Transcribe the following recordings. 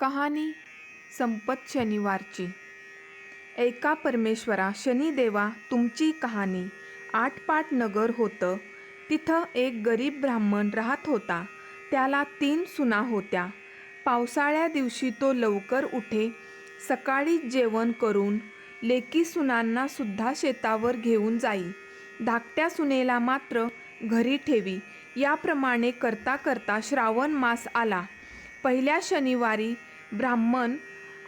कहाणी संपत शनिवारची. ऐका परमेश्वरा शनिदेवा तुमची कहाणी आठपाट नगर होतं. तिथं एक गरीब ब्राह्मण राहत होता. त्याला तीन सुना होत्या. पावसाळ्या दिवशी तो लवकर उठे. सकाळी जेवण करून लेकी सुनांना सुद्धा शेतावर घेऊन जाई. धाकट्या सुनेला मात्र घरी ठेवी. याप्रमाणे करता करता श्रावण मास आला. पहिल्या शनिवारी ब्राह्मण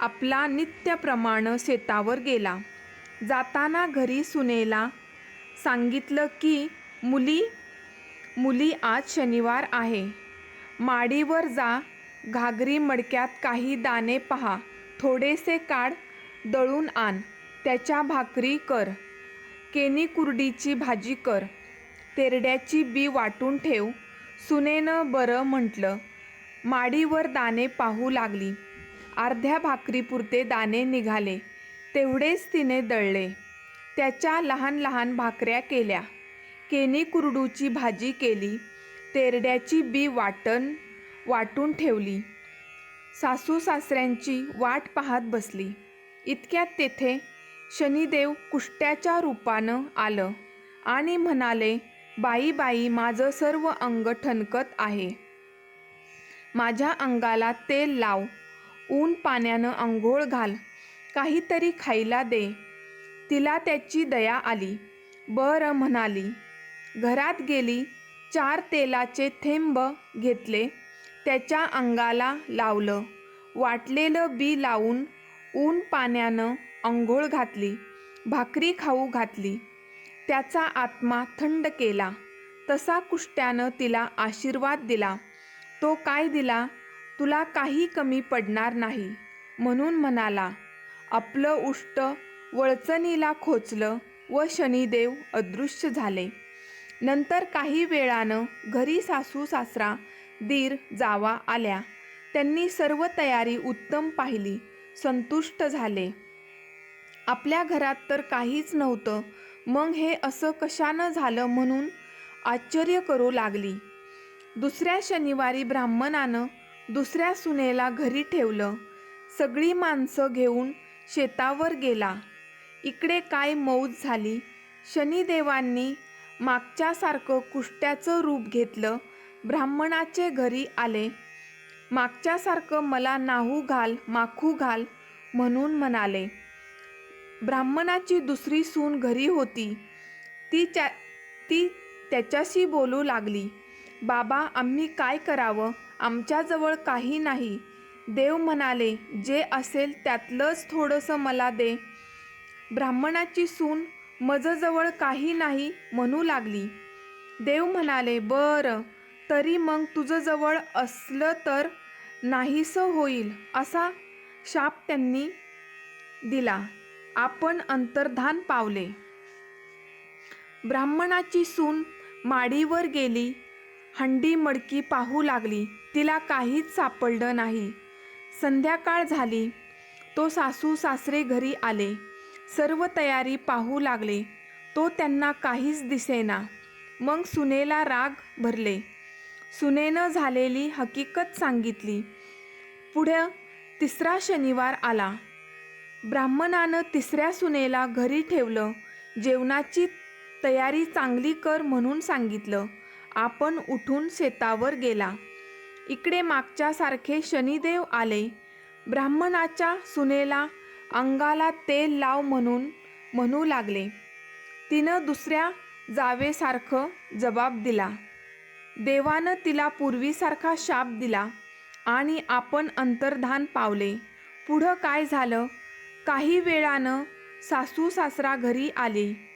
आपला नित्यप्रमाण शेतावर गेला. जाताना घरी सुनेला सांगितलं की मुली मुली आज शनिवार आहे. माडीवर जा घागरी मडक्यात काही दाणे पहा. थोडेसे काढ दळून आण. त्याच्या भाकरी कर. केनी कुरडीची भाजी कर. तेरड्याची बी वाटून ठेव. सुनेनं बरं म्हटलं. माडीवर दाणे पाहू लागली. अर्ध्या भाकरीपुरते दाणे निघाले. तेवढेच तिने दळले. त्याच्या लहान लहान भाकऱ्या केल्या. केनी कुरडूची भाजी केली. तेरड्याची बी वाटण वाटून ठेवली. सासू सासऱ्यांची वाट पाहत बसली. इतक्यात तेथे शनिदेव कुष्ट्याच्या रूपानं आलं आणि म्हणाले बाई बाई माझं सर्व अंग ठणकत आहे. माझ्या अंगाला तेल लाव. ऊन पाण्यानं आंघोळ घाल. काहीतरी खायला दे. तिला त्याची दया आली. बरं म्हणाली. घरात गेली चार तेलाचे थेंब घेतले. त्याच्या अंगाला लावलं. वाटलेलं बी लावून ऊन पाण्यानं आंघोळ घातली. भाकरी खाऊ घातली. त्याचा आत्मा थंड केला. तसा कुष्ट्यानं तिला आशीर्वाद दिला. तो काय दिला? तुला काही कमी पडणार नाही. म्हणून म्हणाला आपलं उष्ट वळचणीला खोचलं व शनिदेव अदृश्य झाले. नंतर काही वेळानं घरी सासू सासरा दीर जावा आल्या. त्यांनी सर्व तयारी उत्तम पाहिली संतुष्ट झाले. आपल्या घरात तर काहीच नव्हतं मग हे असं कशानं झालं म्हणून आश्चर्य करू लागली. दुसऱ्या शनिवारी ब्राह्मणानं दुसऱ्या सुनेला घरी ठेवलं. सगळी माणसं घेऊन शेतावर गेला. इकडे काय मौज झाली. शनिदेवांनी मागच्यासारखं कुष्ट्याचं रूप घेतलं. ब्राह्मणाचे घरी आले. मागच्यासारखं मला नाहू घाल माखू घाल म्हणून म्हणाले. ब्राह्मणाची दुसरी सून घरी होती. ती त्या ती त्याच्याशी बोलू लागली. बाबा आम्ही काय करावं? आमच्याजवळ काही नाही. देव म्हणाले जे असेल त्यातलंच थोडंसं मला दे. ब्राह्मणाची सून मजजवळ काही नाही म्हणू लागली. देव म्हणाले बरं तरी मग तुझंजवळ असलं तर नाहीसं होईल असा शाप त्यांनी दिला. आपण अंतर्धान पावले. ब्राह्मणाची सून माडीवर गेली. हंडी मडकी पाहू लागली. तिला काहीच सापडलं नाही. संध्याकाळ झाली. तो सासू सासरे घरी आले. सर्व तयारी पाहू लागले. तो त्यांना काहीच दिसेना. मग सुनेला राग भरले. सुनेनं झालेली हकीकत सांगितली. पुढे तिसरा शनिवार आला. ब्राह्मणानं तिसऱ्या सुनेला घरी ठेवलं. जेवणाची तयारी चांगली कर म्हणून सांगितलं. आपण उठून शेतावर गेला. इकडे मागच्यासारखे शनिदेव आले. ब्राह्मणाच्या सुनेला अंगाला तेल लाव म्हणून म्हणू लागले. तिनं दुसऱ्या जावेसारखं जबाब दिला. देवानं तिला पूर्वीसारखा शाप दिला आणि आपण अंतर्धान पावले. पुढं काय झालं? काही वेळानं सासू सासरा घरी आले.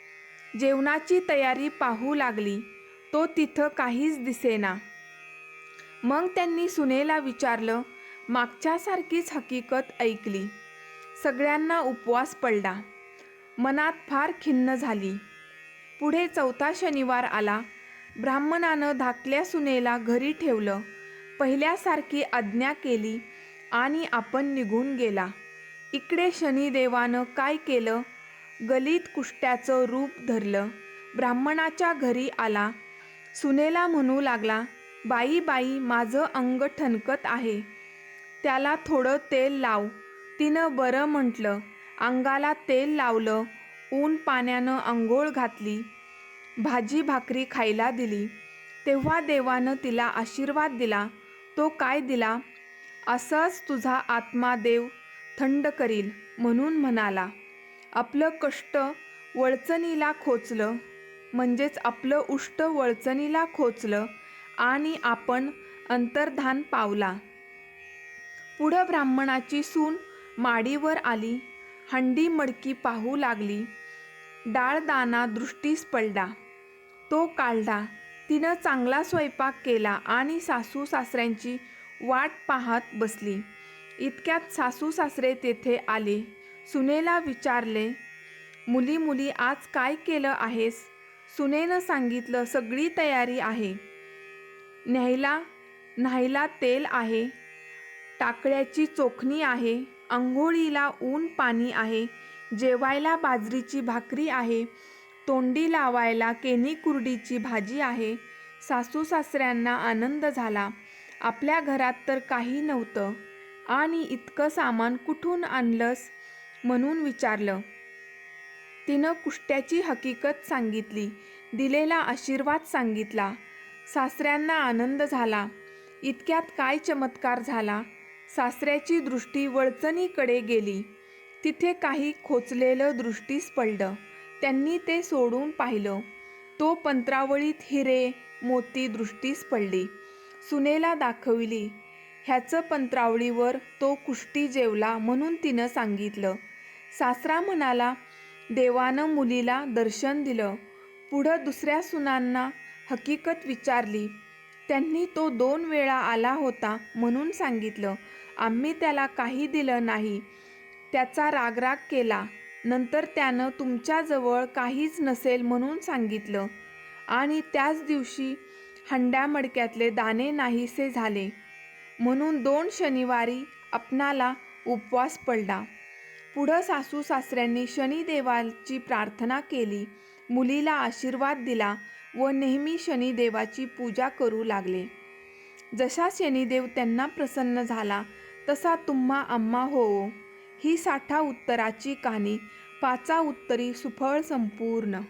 जेवणाची तयारी पाहू लागली. तो तिथं काहीच दिसेना. मग त्यांनी सुनेला विचारलं मागच्यासारखीच हकीकत ऐकली. सगळ्यांना उपवास पडला. मनात फार खिन्न झाली. पुढे चौथा शनिवार आला. ब्राह्मणानं धाकल्या सुनेला घरी ठेवलं. पहिल्यासारखी आज्ञा केली आणि आपण निघून गेला. इकडे शनिदेवानं काय केलं? गलित कुष्ट्याचं रूप धरलं. ब्राह्मणाच्या घरी आला. सुनेला म्हणू लागला बाई बाई माझं अंग ठणकत आहे. त्याला थोडं तेल लाव. तिनं बरं म्हटलं. अंगाला तेल लावलं ऊन पाण्यानं आंघोळ घातली भाजी भाकरी खायला दिली. तेव्हा देवानं तिला आशीर्वाद दिला. तो काय दिला? असंच तुझा आत्मा देव थंड करील म्हणून म्हणाला. आपलं कष्ट वळचणीला खोचलं. म्हणजेच आपलं उष्ट वळचणीला खोचलं आणि आपण अंतर्धान पावला. पुढं ब्राह्मणाची सून माडीवर आली हंडी मडकी पाहू लागली डाळदाना दृष्टीस पडला. तो काढला तिनं चांगला स्वयंपाक केला आणि सासू सासऱ्यांची वाट पाहत बसली. इतक्यात सासू सासरे तेथे आले. सुनेला विचारले मुली मुली आज काय केलं आहेस? सुनेनं सांगितलं सगळी तयारी आहे. न्यायला न्हायला तेल आहे. टाकळ्याची चोखणी आहे. आंघोळीला ऊन पाणी आहे. जेवायला बाजरीची भाकरी आहे. तोंडी लावायला केनी कुरडीची भाजी आहे. सासू सासऱ्यांना आनंद झाला. आपल्या घरात तर काही नव्हतं. आणि इतकं सामान कुठून आणलंस? म्हणून विचारलं. तिनं कुष्ट्याची हकीकत सांगितली दिलेला आशीर्वाद सांगितला. सासऱ्यांना आनंद झाला. इतक्यात काय चमत्कार झाला? सासऱ्याची दृष्टी वळचणीकडे गेली. तिथे काही खोचलेलं दृष्टीस पडलं त्यांनी ते सोडून पाहिलं. तो पंत्रावळीत हिरे मोती दृष्टीस पडली सुनेला दाखविली. ह्याचं पंत्रावळीवर तो कुष्टी जेवला म्हणून तिनं सांगितलं. सासरा म्हणाला देवानं मुलीला दर्शन दिलं. पुढं दुसऱ्या सुनांना हकीकत विचारली. त्यांनी तो दोन वेळा आला होता म्हणून सांगितलं. आम्ही त्याला काही दिलं नाही. त्याचा रागराग केला. नंतर त्यानं तुमच्याजवळ काहीच नसेल म्हणून सांगितलं. आणि त्याच दिवशी हंड्या मडक्यातले दाणे नाहीसे झाले. म्हणून दोन शनिवारी आपणाला उपवास पडला. पुढं सासू सासऱ्यांनी शनिदेवाची प्रार्थना केली. मुलीला आशीर्वाद दिला व नेहमी शनिदेवाची पूजा करू लागले. जसा शनिदेव त्यांना प्रसन्न झाला तसा तुम्हा आम्हा होवो. ही साठा उत्तराची कहाणी. पाचा उत्तरी सुफळ संपूर्ण.